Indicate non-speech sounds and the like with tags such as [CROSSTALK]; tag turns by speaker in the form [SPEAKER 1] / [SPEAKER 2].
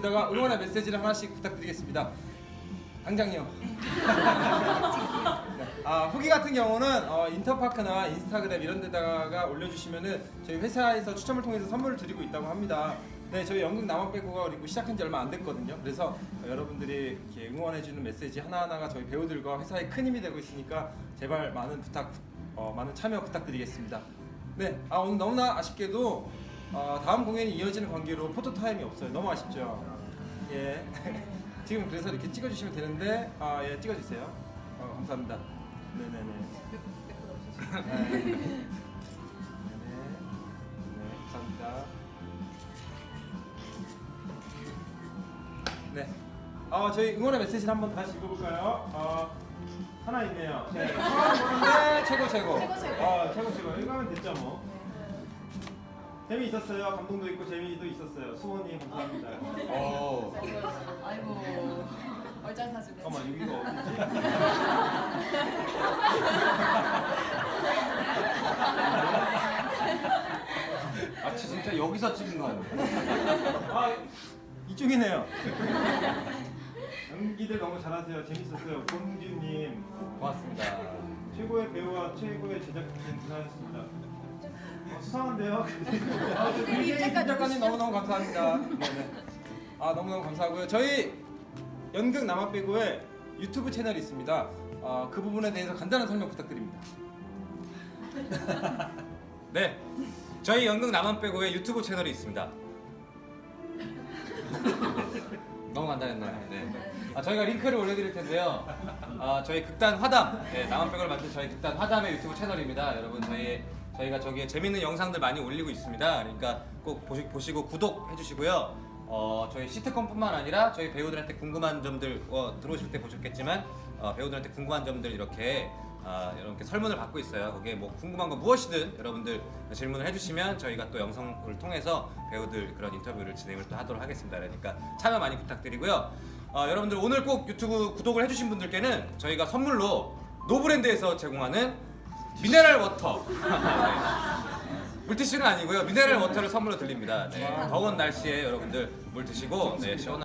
[SPEAKER 1] 거기다가 응원의 메시지를 하나씩 부탁드리겠습니다. 당장요. [LAUGHS] 네. 아, 후기 같은 경우는 어, 인터파크나 인스타그램 이런 데다가 올려주시면은 저희 회사에서 추첨을 통해서 선물을 드리고 있다고 합니다. 네, 저희 연극 남원 빼고가 그리고 시작한 지 얼마 안 됐거든요. 그래서 어, 여러분들이 이렇게 응원해주는 메시지 하나하나가 저희 배우들과 회사에 큰 힘이 되고 있으니까 제발 많은 부탁, 어, 많은 참여 부탁드리겠습니다. 네, 아 오늘 너무나 아쉽게도 어, 다음 공연이 이어지는 관계로 포토 타임이 없어요. 너무 아쉽죠. 예. [LAUGHS] 지금 그래서 이렇게 찍어주시면 되는데 아 예 찍어주세요. 어, 감사합니다. 네네네. 네. 네네. 네, 감사합니다. 네. 어, 저희 응원의 메시지를 한번 다시 읽어볼까요? 어, 하나 있네요. 네. 처음 [LAUGHS] 보는데 최고 최고.
[SPEAKER 2] 최고, 최고.
[SPEAKER 1] 어, 최고 최고. 이거 하면 됐죠 뭐. 재미 있었어요. 감동도 있고 재미도 있었어요. 수호님 감사합니다. 어.
[SPEAKER 2] 아이고 얼짱 사주네.
[SPEAKER 1] 잠깐만 여기가 어디지? [LAUGHS]
[SPEAKER 3] 아 진짜 여기서 찍은 거 아니에요?
[SPEAKER 1] 아 이쪽이네요. 연기들 너무 잘하세요. 재밌었어요. 권준님
[SPEAKER 3] 고맙습니다.
[SPEAKER 1] 최고의 배우와 최고의 제작진 고생하셨습니다. 어, 수상한데요? 아,
[SPEAKER 2] 저임 작가님.
[SPEAKER 1] 너무너무 감사합니다. 네네. 아 너무너무 감사하고요. 저희 연극 남아 빼고의 유튜브 채널이 있습니다. 아, 그 부분에 대해서 간단한 설명 부탁드립니다. [LAUGHS]
[SPEAKER 3] 네, 저희 연극 나만 빼고의 유튜브 채널이 있습니다. 너무 간단했나요? 네. 아, 저희가 링크를 올려드릴 텐데요. 아, 저희 극단 화담, 네, 나만 빼고를 만든 저희 극단 화담의 유튜브 채널입니다. 여러분 저희 저희가 저기에 재밌는 영상들 많이 올리고 있습니다. 그러니까 꼭 보시, 보시고 구독해 주시고요. 어, 저희 시트콤뿐만 아니라 저희 배우들한테 궁금한 점들 어, 들어오실 때 보셨겠지만 어, 배우들한테 궁금한 점들 이렇게 아, 여러분께 설문을 받고 있어요. 거기에 뭐 궁금한 거 무엇이든 여러분들 질문을 해주시면 저희가 또 영상을 통해서 배우들 그런 인터뷰를 진행을 또 하도록 하겠습니다. 그러니까 참여 많이 부탁드리고요. 어, 여러분들 오늘 꼭 유튜브 구독을 해주신 분들께는 저희가 선물로 노브랜드에서 제공하는 미네랄 워터. 물티슈는 아니고요. 미네랄 워터를 선물로 드립니다. 네, 더운 날씨에 여러분들 물 드시고 네, 시원한